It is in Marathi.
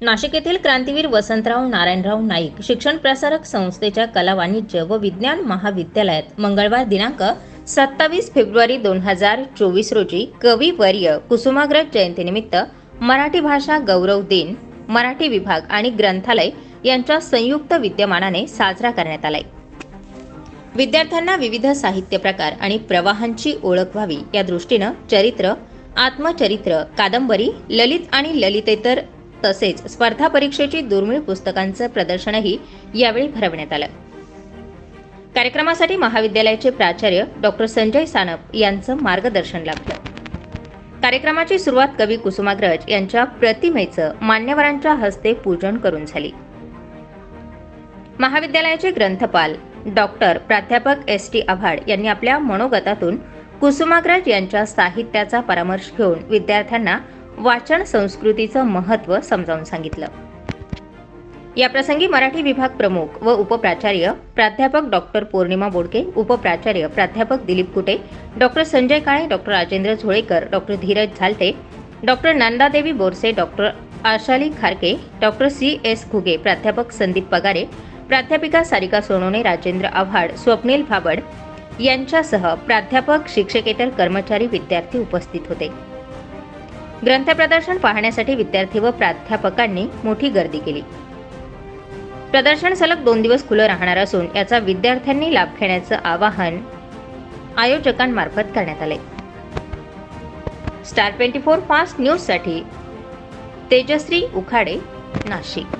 नाशिक येथील क्रांतीवीर वसंतराव नारायणराव नाईक शिक्षण प्रसारक संस्थेच्या कला वाणिज्य व विज्ञान महाविद्यालयात मंगळवार दिनांक सत्तावीस फेब्रुवारी दोन हजार चोवीस रोजी कविवर्य कुसुमाग्रज जयंतीनिमित्त मराठी भाषा गौरव दिन मराठी विभाग आणि ग्रंथालय यांच्या संयुक्त विद्यमानाने साजरा करण्यात आलाय. विद्यार्थ्यांना विविध साहित्य प्रकार आणि प्रवाहांची ओळख व्हावी या दृष्टीनं चरित्र आत्मचरित्र कादंबरी ललित आणि ललितेतर तसेच स्पर्धा परीक्षेची दुर्मिळ पुस्तकांचं प्रदर्शनही यावेळी भरवण्यात आलं. कार्यक्रमासाठी महाविद्यालयाचे प्राचार्य डॉक्टर संजय सानप यांचं मार्गदर्शन लाभलं. कार्यक्रमाची सुरुवात कवी कुसुमाग्रज यांच्या प्रतिमेचं मान्यवरांच्या हस्ते पूजन करून झाली. महाविद्यालयाचे ग्रंथपाल डॉक्टर प्राध्यापक एस टी आव्हाड यांनी आपल्या मनोगतातून कुसुमाग्रज यांच्या साहित्याचा परामर्श घेऊन विद्यार्थ्यांना वाचन संस्कृतीचं महत्त्व समजावून सांगितलं. याप्रसंगी मराठी विभाग प्रमुख व उपप्राचार्य प्राध्यापक डॉक्टर पौर्णिमा बोडके उपप्राचार्य प्राध्यापक Dilip Kute doctor Sanjay Kale doctor Rajendra Zolekar doctor Dhiraj Zalte doctor Nandadevi Borse doctor Ashali Kharke doctor C S Ghuge प्राध्यापक संदीप पगारे प्राध्यापिका सारिका सोनवणे राजेंद्र आव्हाड स्वप्नील भाबड यांच्यासह प्राध्यापक शिक्षकेतर कर्मचारी विद्यार्थी उपस्थित होते. ग्रंथ प्रदर्शन पाहण्यासाठी विद्यार्थी व प्राध्यापकांनी मोठी गर्दी केली. प्रदर्शन सलग दोन दिवस खुलं राहणार असून याचा विद्यार्थ्यांनी लाभ घेण्याचं आवाहन आयोजकांमार्फत करण्यात आले स्टार ट्वेंटी फोर फास्ट न्यूजसाठी तेजश्री उखाडे नाशिक.